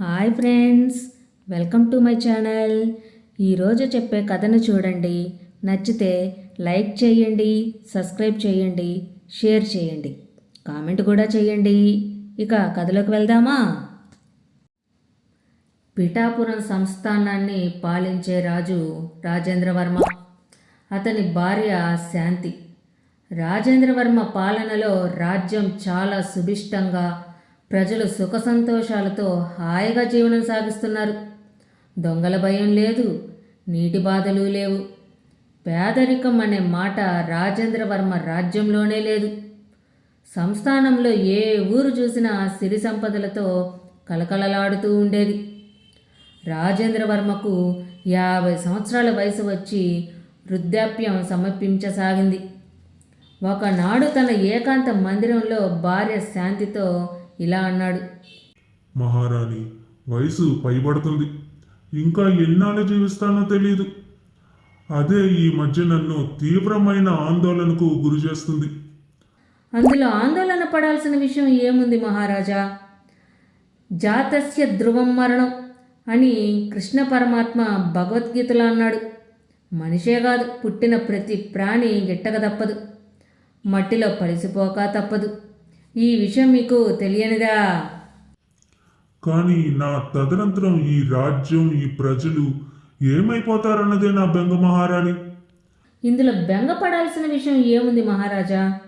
Hi friends welcome to my channel. ఈరోజు చెప్పే కథను చూడండి. నచ్చితే లైక్ చేయండి సబ్స్క్రైబ్ చేయండి షేర్ చేయండి. కామెంట్ కూడా చేయండి. ఇక కథలోకి వెళ్దామా? పిఠాపురం సంస్థానాన్ని పాలించే రాజు రాజేంద్రవర్మ అతని భార్య శాంతి. రాజేంద్రవర్మ పాలనలో రాజ్యం చాలా సుభిష్టంగా ప్రజలు సుఖ సంతోషాలతో హాయిగా జీవనం సాగిస్తున్నారు. దొంగల భయం లేదు నీటి బాధలు లేవు. పేదరికం అనే మాట రాజేంద్రవర్మ రాజ్యంలోనే లేదు. సంస్థానంలో ఏ ఊరు చూసినా సిరి సంపదలతో కలకలలాడుతూ ఉండేది. రాజేంద్రవర్మకు యాభై సంవత్సరాల వయసు వచ్చి వృద్ధాప్యం సమర్పించసాగింది. ఒకనాడు తన ఏకాంత మందిరంలో భార్య శాంతితో ఇలా అన్నాడు. మహారాణి వయసు పైబడుతుంది. ఇంకా ఎన్నాళ్ళు జీవిస్తానో తెలియదు అదే ఈ మధ్య నన్ను తీవ్రమైన ఆందోళనకు గురి చేస్తుంది. అందులో ఆందోళన పడాల్సిన విషయం ఏముంది మహారాజా? జాతస్య ధ్రువం మరణం అని కృష్ణ పరమాత్మ భగవద్గీతలో అన్నాడు. మనిషే కాదు పుట్టిన ప్రతి ప్రాణి గిట్టక తప్పదు. మట్టిలో పడిసిపోక తప్పదు. ఈ విషయం మీకు తెలియనిదా? కానీ నా తదనంతరం ఈ రాజ్యం ఈ ప్రజలు ఏమైపోతారన్నదే నా బెంగ మహారాణి. ఇందులో బెంగపడాల్సిన విషయం ఏముంది మహారాజా?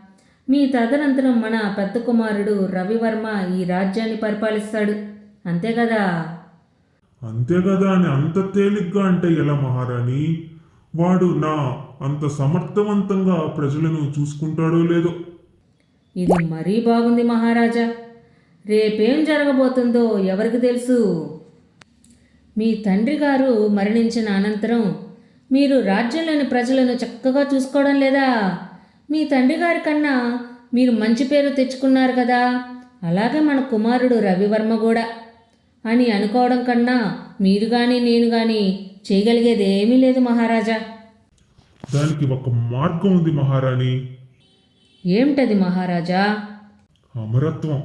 మీ తదనంతరం మన పెద్ద కుమారుడు రవివర్మ ఈ రాజ్యాన్ని పరిపాలిస్తాడు. అంతే కదా? అంతే కదా అని అంత తేలిగ్గా అంటే ఎలా మహారాణి? వాడు నా అంత సమర్థవంతంగా ప్రజలను చూసుకుంటాడో లేదో. ఇది మరీ బాగుంది మహారాజా. రేపేం జరగబోతుందో ఎవరికి తెలుసు? మీ తండ్రి గారు మరణించిన అనంతరం మీరు రాజ్యంలోని ప్రజలను చక్కగా చూసుకోవడం లేదా? మీ తండ్రి గారి కన్నా మీరు మంచి పేరు తెచ్చుకున్నారు కదా. అలాగే మన కుమారుడు రవివర్మ కూడా. అని అనుకోవడం కన్నా మీరు కానీ నేను కానీ చేయగలిగేది ఏమీ లేదు మహారాజా. దానికి ఒక మార్గం ఉంది మహారాణి. ఏమిటది మహారాజా? అమరత్వం.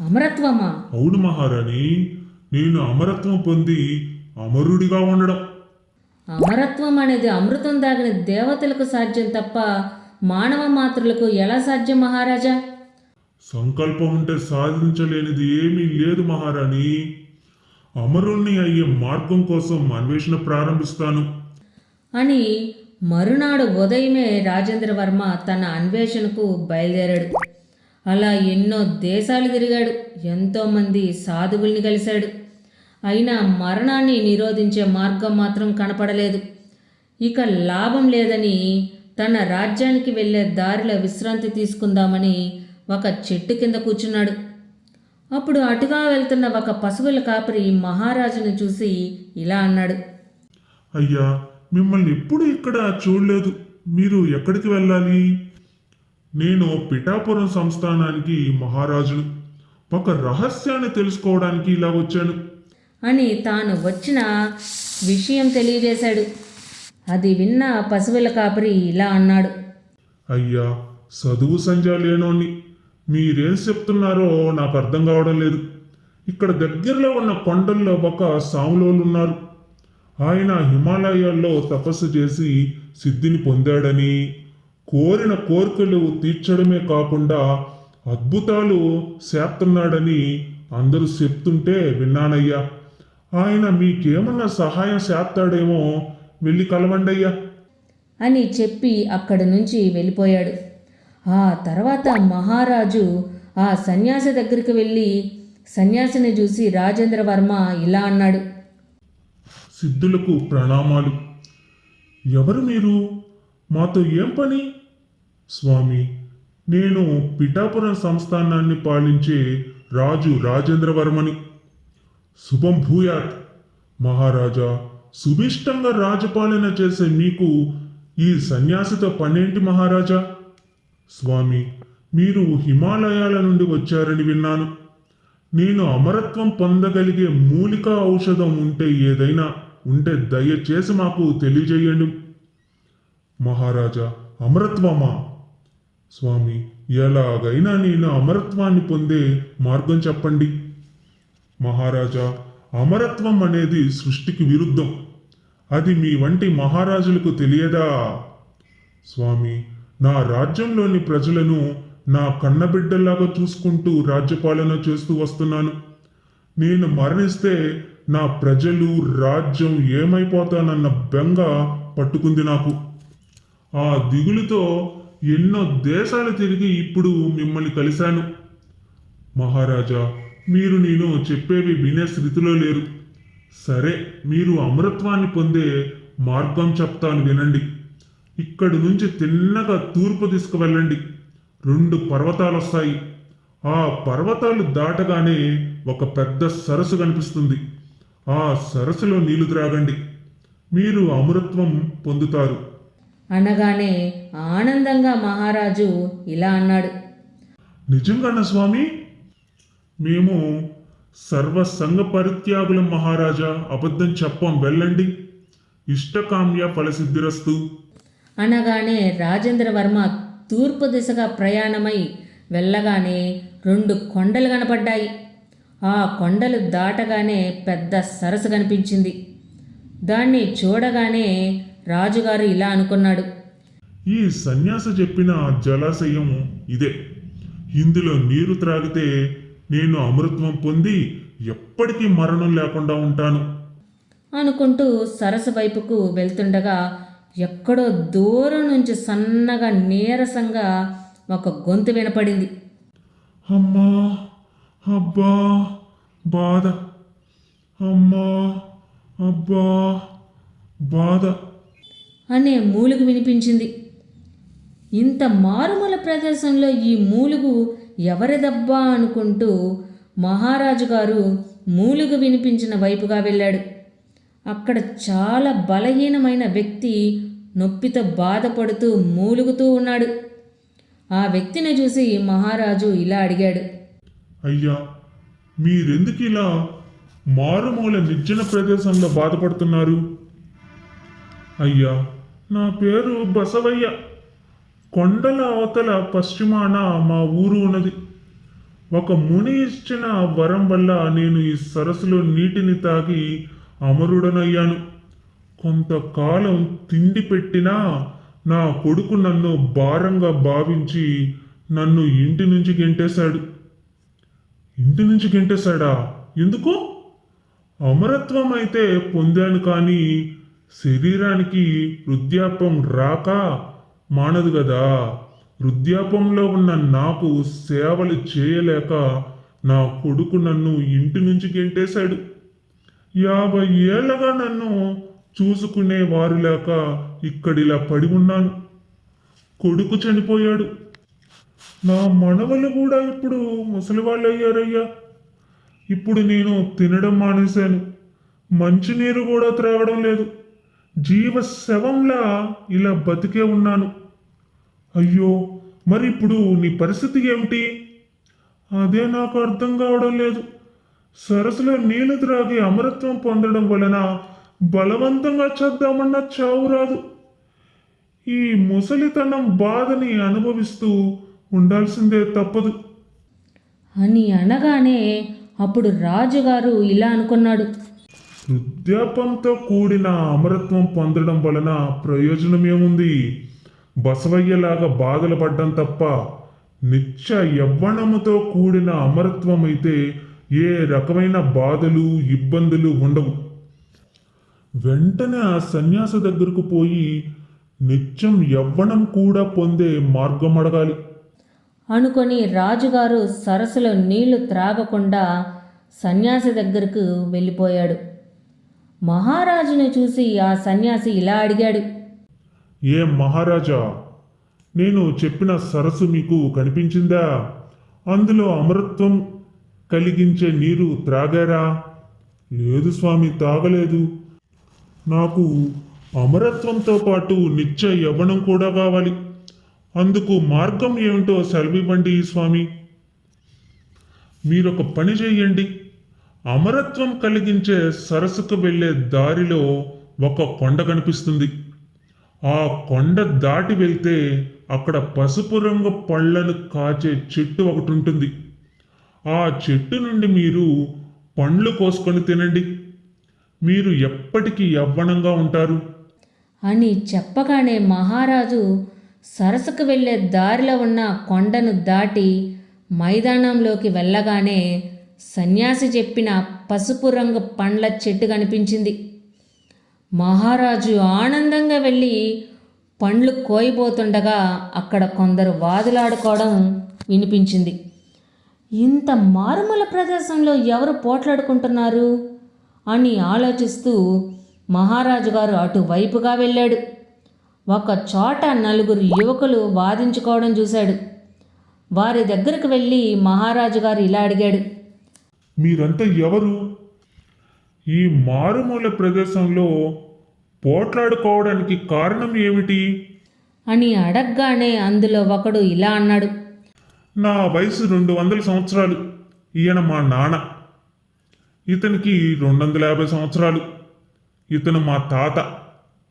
అమరత్వమా? అవును మహారాణి నేను అమరత్వం పొంది అమరుడిగా ఉండడం. అమరత్వం అనేది అమృతం దాగిన దేవతలకు సాధ్యం తప్ప మానవ మాతృలకు ఎలా సాధ్యం మహారాజా? సంకల్పం ఉంటే సాధించలేనిది ఏమీ లేదు మహారాణి. అమరుణ్ణి అయ్యే మార్గం కోసం అన్వేషణ ప్రారంభిస్తాను. అని మరునాడు ఉదయమే రాజేంద్రవర్మ తన అన్వేషణకు బయలుదేరాడు. అలా ఎన్నో దేశాలు తిరిగాడు. ఎంతోమంది సాధువుల్ని కలిశాడు. అయినా మరణాన్ని నిరోధించే మార్గం మాత్రం కనపడలేదు. ఇక లాభం లేదని తన రాజ్యానికి వెళ్ళే దారిలో విశ్రాంతి తీసుకుందామని ఒక చెట్టు కింద కూర్చున్నాడు. అప్పుడు అటుగా వెళ్తున్న ఒక పశువుల కాపరి మహారాజును చూసి ఇలా అన్నాడు. అయ్యా మిమ్మల్ని ఎప్పుడు ఇక్కడ చూడలేదు. మీరు ఎక్కడికి వెళ్ళాలి? నేను పిఠాపురం సంస్థానానికి మహారాజును ఒక రహస్యాన్ని తెలుసుకోవడానికి ఇలా వచ్చాను. అని తాను వచ్చిన విషయం తెలియజేశాడు. అది విన్న పశువుల కాపరి ఇలా అన్నాడు. అయ్యా చదువు సంజా లేనోని మీరేం చెప్తున్నారో నాకు అర్థం కావడం లేదు. ఇక్కడ దగ్గరలో ఉన్న కొండల్లో ఒక సాములోలు ఉన్నారు ఆయన హిమాలయాల్లో తపస్సు చేసి సిద్ధిని పొందాడని కోరిన కోరికలు తీర్చడమే కాకుండా అద్భుతాలు చేస్తున్నాడని అందరూ చెప్తుంటే విన్నానయ్యా. ఆయన మీకేమన్నా సహాయం చేస్తాడేమో వెళ్ళి కలవండయ్యా. అని చెప్పి అక్కడి నుంచి వెళ్ళిపోయాడు. ఆ తర్వాత మహారాజు ఆ సన్యాసి దగ్గరికి వెళ్ళి సన్యాసిని చూసి రాజేంద్ర వర్మ ఇలా అన్నాడు. సిద్ధులకు ప్రణామాలు. ఎవరు మీరు? మాతో ఏం పని? స్వామి నేను పిఠాపురం సంస్థానాన్ని పాలించే రాజు రాజేంద్రవర్మని. శుభం భూయాత్. మహారాజా సుభిష్టంగా రాజపాలన చేసే మీకు ఈ సన్యాసితో పనేంటి మహారాజా? స్వామి మీరు హిమాలయాల నుండి వచ్చారని విన్నాను. నేను అమరత్వం పొందగలిగే మూలికా ఔషధం ఉంటే ఏదైనా ఉంటే దయచేసి మాకు తెలియజేయండి. మహారాజా అమరత్వమా? స్వామి ఎలాగైనా నేను అమరత్వాన్ని పొందే మార్గం చెప్పండి. మహారాజా అమరత్వం అనేది సృష్టికి విరుద్ధం. అది మీ వంటి మహారాజులకు తెలియదా? స్వామి నా రాజ్యంలోని ప్రజలను నా కన్నబిడ్డల్లాగా చూసుకుంటూ రాజ్యపాలన చేస్తూ వస్తున్నాను. నేను మరణిస్తే నా ప్రజలు రాజ్యం ఏమైపోతానన్న బెంగ పట్టుకుంది నాకు. ఆ దిగులుతో ఎన్నో దేశాలు తిరిగి ఇప్పుడు మిమ్మల్ని కలిశాను. మహారాజా మీరు నేను చెప్పేవి వినే స్థితిలో లేరు. సరే మీరు అమరత్వాన్ని పొందే మార్గం చెప్తాను వినండి. ఇక్కడి నుంచి తిన్నగా తూర్పు తీసుకువెళ్ళండి. రెండు పర్వతాలు వస్తాయి ఆ పర్వతాలు దాటగానే ఒక పెద్ద సరస్సు కనిపిస్తుంది. ఆ సరస్సులో నీళ్ళు త్రాగండి. మీరు అమరత్వం పొందుతారు. అనగానే ఆనందంగా మహారాజు ఇలా అన్నాడు. నిజంగానా స్వామి? మేము సర్వ సంఘ పరిత్యాగులం మహారాజా అబద్ధం చెప్పం వెళ్ళండి. ఇష్టకామ్య ఫలసిద్ధిరస్తు. అనగానే రాజేంద్రవర్మ తూర్పు దిశగా ప్రయాణమై వెళ్ళగానే రెండు కొండలు కనపడ్డాయి. ఆ కొండలు దాటగానే పెద్ద సరస్సు కనిపించింది. దాన్ని చూడగానే రాజుగారు ఇలా అనుకున్నాడు. ఈ సన్యాస చెప్పిన జలాశయం ఇదే. ఇందులో నీరు త్రాగితే నేను అమృత్వం పొంది ఎప్పటికీ మరణం లేకుండా ఉంటాను. అనుకుంటూ సరస్సు వైపుకు వెళ్తుండగా ఎక్కడో దూరం నుంచి సన్నగా నీరసంగా ఒక గొంతు వినపడింది. అమ్మా! అబ్బా బాధ. అమ్మా అబ్బా బాధ. అనే మూలుగు వినిపించింది. ఇంత మారుమూల ప్రదేశంలో ఈ మూలుగు ఎవరిదబ్బా అనుకుంటూ మహారాజు గారు మూలుగు వినిపించిన వైపుగా వెళ్ళాడు. అక్కడ చాలా బలహీనమైన వ్యక్తి నొప్పితో బాధపడుతూ మూలుగుతూ ఉన్నాడు. ఆ వ్యక్తిని చూసి మహారాజు ఇలా అడిగాడు. అయ్యా మీరెందుకు ఇలా మారుమూల నిర్జన ప్రదేశంలో బాధపడుతున్నారు? అయ్యా నా పేరు బసవయ్య. కొండల అవతల పశ్చిమాన మా ఊరు ఉన్నది. ఒక ముని ఇచ్చిన వరం వల్ల నేను ఈ సరస్సులో నీటిని తాగి అమరుడనయ్యాను. కొంతకాలం తిండి పెట్టినా నా కొడుకు నన్ను భారంగా భావించి నన్ను ఇంటి నుంచి గెంటేశాడు. ఇంటి నుంచి గెంటేశాడా? ఎందుకు? అమరత్వం అయితే పొందాను కానీ శరీరానికి వృద్ధాపం రాక మానదు కదా వృద్ధాపంలో ఉన్న నాకు సేవలు చేయలేక నా కొడుకు నన్ను ఇంటి నుంచి గెంటేశాడు. యాభై ఏళ్ళగా నన్ను చూసుకునే వారు లేక ఇక్కడిలా పడి ఉన్నాను. కొడుకు చనిపోయాడు. నా మనవలు కూడా ఇప్పుడు ముసలివాళ్ళు అయ్యారయ్యా ఇప్పుడు నేను తినడం మానేశాను. మంచినీరు కూడా త్రాగడం లేదు. జీవ శవంలా ఇలా బతికే ఉన్నాను. అయ్యో మరి ఇప్పుడు నీ పరిస్థితి ఏమిటి? అదే నాకు అర్థం కావడం లేదు. సరస్సులో నీళ్ళు త్రాగి అమరత్వం పొందడం వలన బలవంతంగా చేద్దామన్న చావు రాదు. ఈ ముసలితనం బాధని అనుభవిస్తూ ఉండాల్సిందే తప్పదు. అని అనగానే అప్పుడు రాజుగారు ఇలా అనుకున్నాడు. వృద్ధాపంతో కూడిన అమరత్వం పొందడం వలన ప్రయోజనం ఏముంది బసవయ్యలాగా బాధలు పడ్డం తప్ప నిత్య యవ్వనముతో కూడిన అమరత్వం అయితే ఏ రకమైన బాధలు ఇబ్బందులు ఉండవు. వెంటనే ఆ సన్యాస దగ్గరకు పోయి నిత్యం యవ్వనం కూడా పొందే మార్గం అడగాలి అనుకొని రాజుగారు సరస్సులో నీళ్ళు త్రాగకుండా సన్యాసి దగ్గరకు వెళ్ళిపోయాడు. మహారాజును చూసి ఆ సన్యాసి ఇలా అడిగాడు. ఏ మహారాజా నేను చెప్పిన సరస్సు మీకు కనిపించిందా? అందులో అమరత్వం కలిగించే నీరు త్రాగారా? లేదు స్వామి తాగలేదు. నాకు అమరత్వంతో పాటు నిత్య యవ్వనం కూడా కావాలి. అందుకు మార్గం ఏమిటో సెలవివ్వండి స్వామి. మీరొక పని చేయండి. అమరత్వం కలిగించే సరస్సుకు వెళ్ళే దారిలో ఒక కొండ కనిపిస్తుంది. ఆ కొండ దాటి వెళ్తే అక్కడ పసుపు రంగు పళ్ళను కాచే చెట్టు ఒకటి ఉంటుంది. ఆ చెట్టు నుండి మీరు పండ్లు కోసుకొని తినండి. మీరు ఎప్పటికీ యవ్వనంగా ఉంటారు. అని చెప్పగానే మహారాజు సరస్సుకు వెళ్ళే దారిలో ఉన్న కొండను దాటి మైదానంలోకి వెళ్ళగానే సన్యాసి చెప్పిన పసుపు రంగు పండ్ల చెట్టు కనిపించింది. మహారాజు ఆనందంగా వెళ్ళి పండ్లు కోయిపోతుండగా అక్కడ కొందరు వాదులాడుకోవడం వినిపించింది. ఇంత మారుమూల ప్రదేశంలో ఎవరు పోట్లాడుకుంటున్నారు? అని ఆలోచిస్తూ మహారాజు గారు అటువైపుగా వెళ్ళాడు. ఒక చోట నలుగురు యువకులు వాదించుకోవడం చూశాడు. వారి దగ్గరకు వెళ్ళి మహారాజు గారు ఇలా అడిగాడు. మీరంతా ఎవరు? ఈ మారుమూల ప్రదేశంలో పోట్లాడుకోవడానికి కారణం ఏమిటి? అని అడగగానే అందులో ఒకడు ఇలా అన్నాడు. నా వయసు రెండు వందల సంవత్సరాలు. ఈయన మా నాన్న. ఇతనికి రెండు వందల యాభై సంవత్సరాలు. ఇతను మా తాత.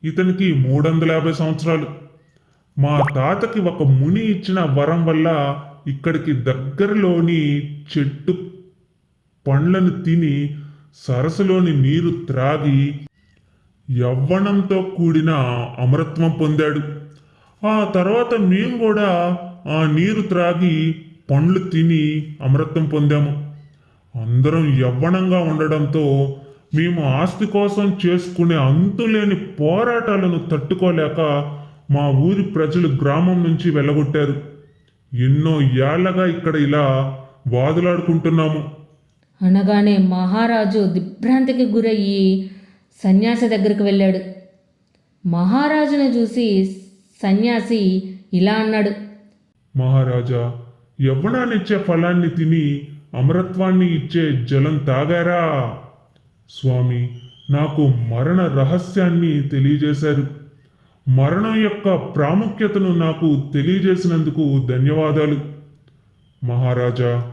ఇతనికి మూడు వందల యాభై సంవత్సరాలు. మా తాతకి ఒక ముని ఇచ్చిన వరం వల్ల ఇక్కడికి దగ్గరలోని చెట్టు పండ్లను తిని సరస్సులోని నీరు త్రాగి యవ్వనంతో కూడిన అమరత్వం పొందాడు. ఆ తర్వాత మేము కూడా ఆ నీరు త్రాగి పండ్లు తిని అమరత్వం పొందాము. అందరం యవ్వనంగా ఉండడంతో మేము ఆస్తి కోసం చేసుకునే అంతులేని పోరాటాలను తట్టుకోలేక మా ఊరి ప్రజలు గ్రామం నుంచి వెళ్ళగొట్టారు. ఎన్నో ఏళ్ళగా ఇక్కడ ఇలా వాదులాడుకుంటున్నాము. అనగానే మహారాజు దిగ్భ్రాంతికి గురయ్యి సన్యాసి దగ్గరికి వెళ్ళాడు. మహారాజును చూసి సన్యాసి ఇలా అన్నాడు. మహారాజా యవ్వనాన్నిచ్చే ఫలాన్ని తిని అమరత్వాన్ని ఇచ్చే జలం తాగారా? స్వామి నాకు మరణ రహస్యాన్ని తెలియజేశారు. మరణం యొక్క ప్రాముఖ్యతను నాకు తెలియజేసినందుకు ధన్యవాదాలు. మహారాజా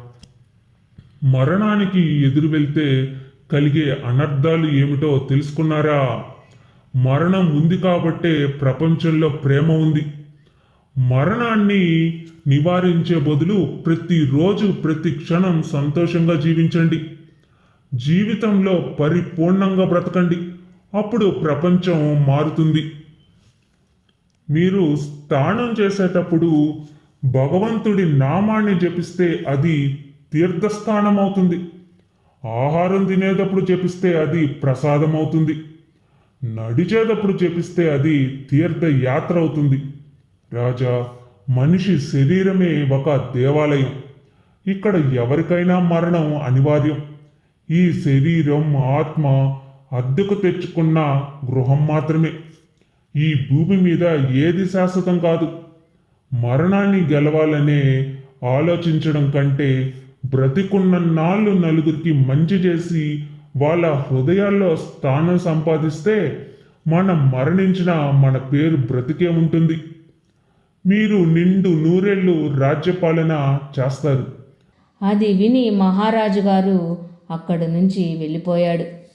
మరణానికి ఎదురు వెళ్తే కలిగే అనర్థాలు ఏమిటో తెలుసుకున్నారా? మరణం ఉంది కాబట్టే ప్రపంచంలో ప్రేమ ఉంది. మరణాన్ని నివారించే బదులు ప్రతిరోజు ప్రతి క్షణం సంతోషంగా జీవించండి. జీవితంలో పరిపూర్ణంగా బ్రతకండి. అప్పుడు ప్రపంచం మారుతుంది. మీరు స్నానం చేసేటప్పుడు భగవంతుడి నామాన్ని జపిస్తే అది తీర్థస్థానం అవుతుంది ఆహారం తినేటప్పుడు జపిస్తే అది ప్రసాదం అవుతుంది నడిచేటప్పుడు జపిస్తే అది తీర్థయాత్ర అవుతుంది రాజా మనిషి శరీరమే ఒక దేవాలయం. ఇక్కడ ఎవరికైనా మరణం అనివార్యం. ఈ శరీరం ఆత్మ అద్దెకు తెచ్చుకున్న గృహం మాత్రమే. ఈ భూమి మీద ఏది శాశ్వతం కాదు. మరణాన్ని గెలవాలనే ఆలోచించడం కంటే బ్రతికున్న నాళ్ళు నలుగురికి మంచి చేసి వాళ్ళ హృదయాల్లో స్థానం సంపాదిస్తే మనం మరణించిన మన పేరు బ్రతికే ఉంటుంది. మీరు నిండు నూరేళ్ళు రాజ్యపాలన చేస్తారు. అది విని మహారాజు గారు అక్కడి నుంచి వెళ్ళిపోయాడు.